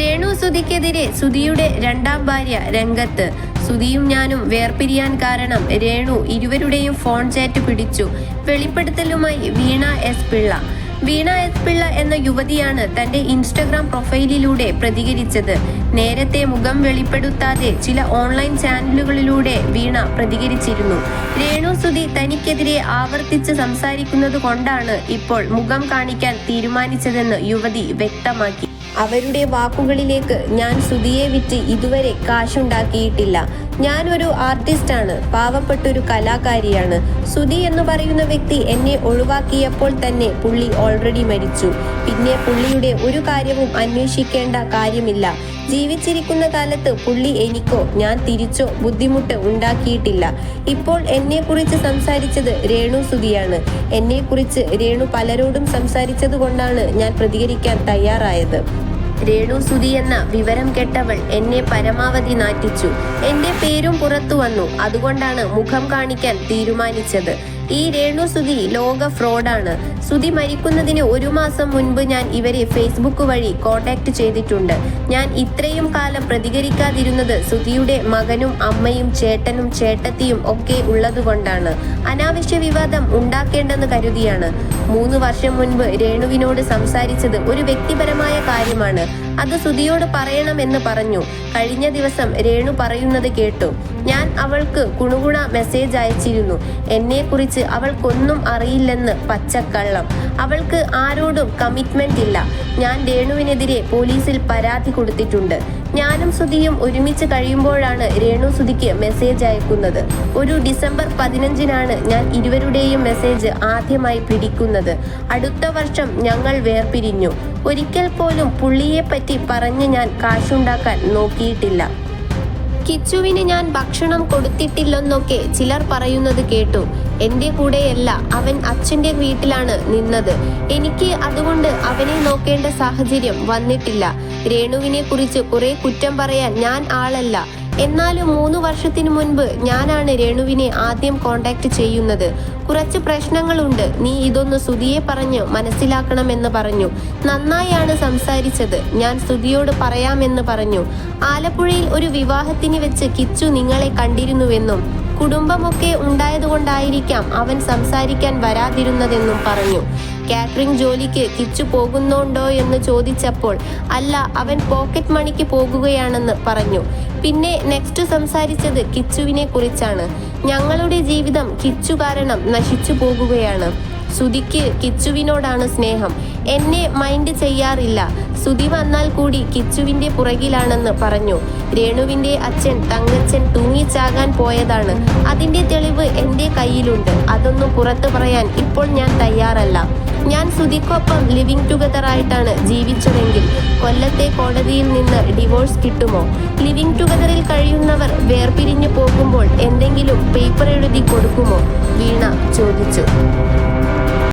രേണു സുധിക്കെതിരെ സുധിയുടെ രണ്ടാം ഭാര്യ രംഗത്ത്. സുധിയും ഞാനും വേർപിരിയാൻ കാരണം രേണു ഇരുവരുടെയും ഫോൺ ചാറ്റ് പിടിച്ചു. വെളിപ്പെടുത്തലുമായി വീണ എസ് പിള്ള. വീണ എസ് പിള്ള എന്ന യുവതിയാണ് തന്റെ ഇൻസ്റ്റഗ്രാം പ്രൊഫൈലിലൂടെ പ്രതികരിച്ചത്. നേരത്തെ മുഖം വെളിപ്പെടുത്താതെ ചില ഓൺലൈൻ ചാനലുകളിലൂടെ വീണ പ്രതികരിച്ചിരുന്നു. രേണു സുധി തനിക്കെതിരെ ആവർത്തിച്ച് സംസാരിക്കുന്നത് കൊണ്ടാണ് ഇപ്പോൾ മുഖം കാണിക്കാൻ തീരുമാനിച്ചതെന്ന് യുവതി വ്യക്തമാക്കി. അവരുടെ വാക്കുകളിലേക്ക് ഞാൻ ശ്രുതിയെ വിറ്റ് ഇതുവരെ കാശുണ്ടാക്കിയിട്ടില്ല. ഞാനൊരു ആർട്ടിസ്റ്റാണ് പാവപ്പെട്ടൊരു കലാകാരിയാണ്. ശ്രുതി എന്ന് പറയുന്ന വ്യക്തി എന്നെ ഒഴിവാക്കിയപ്പോൾ തന്നെ പുള്ളി ഓൾറെഡി മരിച്ചു. പിന്നെ പുള്ളിയുടെ ഒരു കാര്യവും അന്വേഷിക്കേണ്ട കാര്യമില്ല. ജീവിച്ചിരിക്കുന്ന കാലത്ത് പുള്ളി എനിക്കോ ഞാൻ തിരിച്ചോ ബുദ്ധിമുട്ട് ഉണ്ടാക്കിയിട്ടില്ല. ഇപ്പോൾ എന്നെക്കുറിച്ച് സംസാരിച്ചത് രേണു സുധിയാണ്. എന്നെക്കുറിച്ച് രേണു പലരോടും സംസാരിച്ചത് കൊണ്ടാണ് ഞാൻ പ്രതികരിക്കാൻ തയ്യാറായത്. രേണു സുധി എന്ന വിവരം കെട്ടവൾ എന്നെ പരമാവധി നാറ്റിച്ചു. എന്റെ പേരും പുറത്തു വന്നു. അതുകൊണ്ടാണ് മുഖം കാണിക്കാൻ തീരുമാനിച്ചത്. ഈ രേണു സുധി ലോക ഫ്രോഡാണ്. സുധി മരിക്കുന്നതിന് ഒരു മാസം മുൻപ് ഞാൻ ഇവരെ ഫേസ്ബുക്ക് വഴി കോണ്ടാക്ട് ചെയ്തിട്ടുണ്ട്. ഞാൻ ഇത്രയും കാലം പ്രതികരിക്കാതിരുന്നത് സുധിയുടെ മകനും അമ്മയും ചേട്ടനും ചേട്ടത്തിയും ഒക്കെ ഉള്ളതുകൊണ്ടാണ്. അനാവശ്യ വിവാദം ഉണ്ടാക്കേണ്ടെന്ന് കരുതിയാണ്. മൂന്ന് വർഷം മുൻപ് രേണുവിനോട് സംസാരിച്ചത് ഒരു വ്യക്തിപരമായ കാര്യമാണ്. അത് സുധിയോട് പറയണമെന്ന് പറഞ്ഞു. കഴിഞ്ഞ ദിവസം രേണു പറയുന്നത് കേട്ടു. ഞാൻ അവൾക്ക് കുണുകുണ മെസ്സേജ് അയച്ചിരുന്നു. എന്നെക്കുറിച്ച് അവൾക്കൊന്നും അറിയില്ലെന്ന് പച്ചക്കള്ളം. അവൾക്ക് ആരോടും കമ്മിറ്റ്മെന്റ് ഇല്ല. ഞാൻ രേണുവിനെതിരെ പോലീസിൽ പരാതി കൊടുത്തിട്ടുണ്ട്. ഞാനും സുധിയും ഒരുമിച്ച് കഴിയുമ്പോഴാണ് രേണു സുധിക്ക് മെസ്സേജ് അയക്കുന്നത്. ഒരു ഡിസംബർ പതിനഞ്ചിനാണ് ഞാൻ ഇരുവരുടെയും മെസ്സേജ് ആദ്യമായി പിടിക്കുന്നത്. അടുത്ത വർഷം ഞങ്ങൾ വേർപിരിഞ്ഞു. ഒരിക്കൽ പോലും പുള്ളിയെ പറ്റി പറഞ്ഞ് ഞാൻ കാശുണ്ടാക്കാൻ നോക്കിയിട്ടില്ല. കിച്ചുവിന് ഞാൻ ഭക്ഷണം കൊടുത്തിട്ടില്ലെന്നൊക്കെ ചിലർ പറയുന്നത് കേട്ടു. എന്റെ കൂടെയല്ല അവൻ അച്ഛന്റെ വീട്ടിലാണ് നിന്നത്. എനിക്ക് അതുകൊണ്ട് അവനെ നോക്കേണ്ട സാഹചര്യം വന്നിട്ടില്ല. രേണുവിനെ കുറിച്ച് കുറെ കുറ്റം പറയാൻ ഞാൻ ആളല്ല. എന്നാലും മൂന്ന് വർഷത്തിന് മുൻപ് ഞാനാണ് രേണുവിനെ ആദ്യം കോണ്ടാക്ട് ചെയ്യുന്നത്. കുറച്ച് പ്രശ്നങ്ങളുണ്ട്. നീ ഇതൊന്ന് സുധിയെ പറഞ്ഞ് മനസ്സിലാക്കണമെന്ന് പറഞ്ഞു. നന്നായാണ് സംസാരിച്ചത്. ഞാൻ സുധിയോട് പറയാമെന്ന് പറഞ്ഞു. ആലപ്പുഴയിൽ ഒരു വിവാഹത്തിന് വെച്ച് കിച്ചു നിങ്ങളെ കണ്ടിരുന്നുവെന്നും കുടുംബമൊക്കെ ഉണ്ടായതുകൊണ്ടായിരിക്കാം അവൻ സംസാരിക്കാൻ വരാതിരുന്നതെന്നും പറഞ്ഞു. കാറ്ററിംഗ് ജോലിക്ക് കിച്ചു പോകുന്നുണ്ടോ എന്ന് ചോദിച്ചപ്പോൾ അല്ല അവൻ പോക്കറ്റ് മണിക്ക് പോകുകയാണെന്ന് പറഞ്ഞു. പിന്നെ നെക്സ്റ്റ് സംസാരിച്ചത് കിച്ചുവിനെ കുറിച്ചാണ്. ഞങ്ങളുടെ ജീവിതം കിച്ചു കാരണം നശിച്ചു പോകുകയാണ്. സുധിക്ക് കിച്ചുവിനോടാണ് സ്നേഹം. എന്നെ മൈൻഡ് ചെയ്യാറില്ല. സുധി വന്നാൽ കൂടി കിച്ചുവിന്റെ പുറകിലാണെന്ന് പറഞ്ഞു. രേണുവിന്റെ അച്ഛൻ തങ്ങച്ചൻ തൂങ്ങിച്ചാകാൻ പോയതാണ്. അതിന്റെ തെളിവ് എന്റെ കയ്യിലുണ്ട്. അതൊന്നും പുറത്തു പറയാൻ ഇപ്പോൾ ഞാൻ തയ്യാറല്ല. ഞാൻ സുധിക്കൊപ്പം ലിവിംഗ് ടുഗദർ ആയിട്ടാണ് ജീവിച്ചതെങ്കിൽ കൊല്ലത്തെ കോടതിയിൽ നിന്ന് ഡിവോഴ്സ് കിട്ടുമോ? ലിവിംഗ് ടുഗദറിൽ കഴിയുന്നവർ വേർപിരിഞ്ഞു പോകുമ്പോൾ എന്തെങ്കിലും പേപ്പർ എഴുതി കൊടുക്കുമോ? വീണ ചോദിച്ചു.